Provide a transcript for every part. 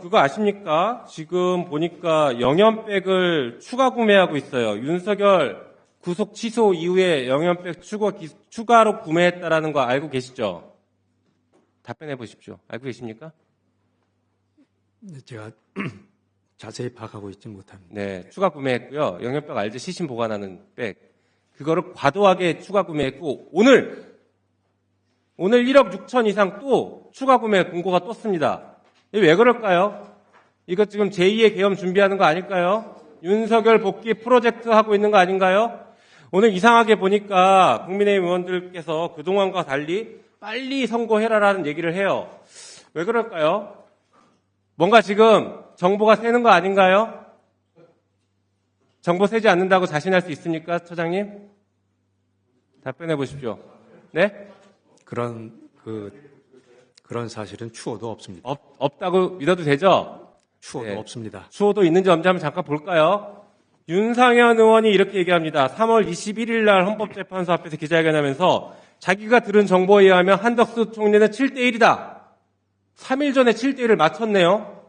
그거 아십니까? 지금 보니까 영연백을 추가 구매하고 있어요. 윤석열 구속 취소 이후에 영연백 추가, 기- 추가로 구매했다라는 거 알고 계시죠? 답변해 보십시오. 알고 계십니까? 네, 제가 자세히 파악하고 있지 못합니다. 네, 추가 구매했고요. 영연백 알죠? 시신 보관하는 백. 그거를 과도하게 추가 구매했고 오늘 오늘 1억 6천 이상 또 추가 구매 공고가 떴습니다. 왜 그럴까요? 이거 지금 제2의 계엄 준비하는 거 아닐까요? 윤석열 복귀 프로젝트 하고 있는 거 아닌가요? 오늘 이상하게 보니까 국민의힘 의원들께서 그동안과 달리 빨리 선고해라라는 얘기를 해요. 왜 그럴까요? 뭔가 지금 정보가 새는 거 아닌가요? 정보 새지 않는다고 자신할 수 있습니까, 처장님? 답변해 보십시오. 네? 그런 그 그런 사실은 추호도 없습니다. 없, 없다고 믿어도 되죠? 추호도 네. 없습니다. 수호도 있는지 없는지 한번 잠깐 볼까요? 윤상현 의원이 이렇게 얘기합니다. 3월 21일 날 헌법재판소 앞에서 기자회견하면서 자기가 들은 정보에 의하면 한덕수 총리는 7대1이다. 3일 전에 7대1을 맞췄네요.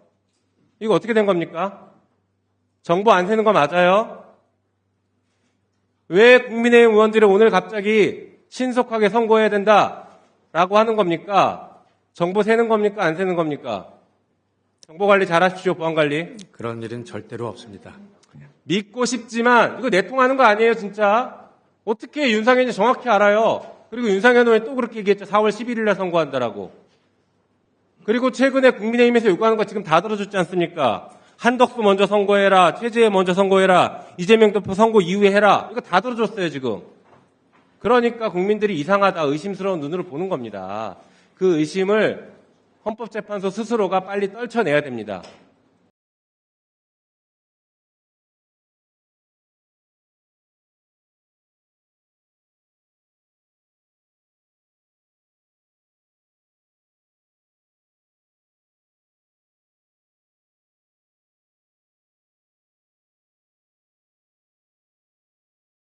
이거 어떻게 된 겁니까? 정보 안 새는 거 맞아요? 왜 국민의힘 의원들이 오늘 갑자기 신속하게 선고해야 된다 라고 하는 겁니까? 정보 새는 겁니까? 안 새는 겁니까? 정보 관리 잘 하십시오, 보안 관리. 그런 일은 절대로 없습니다. 믿고 싶지만 이거 내통하는 거 아니에요, 진짜? 어떻게 윤상현이 정확히 알아요? 그리고 윤상현 의원이 또 그렇게 얘기했죠. 4월 11일 날 선고한다라고. 그리고 최근에 국민의힘에서 요구하는 거 지금 다 들어줬지 않습니까? 한덕수 먼저 선고해라, 최재해 먼저 선고해라, 이재명 대표 선고 이후에 해라. 이거 다 들어줬어요, 지금. 그러니까 국민들이 이상하다, 의심스러운 눈으로 보는 겁니다. 그 의심을 헌법재판소 스스로가 빨리 떨쳐내야 됩니다.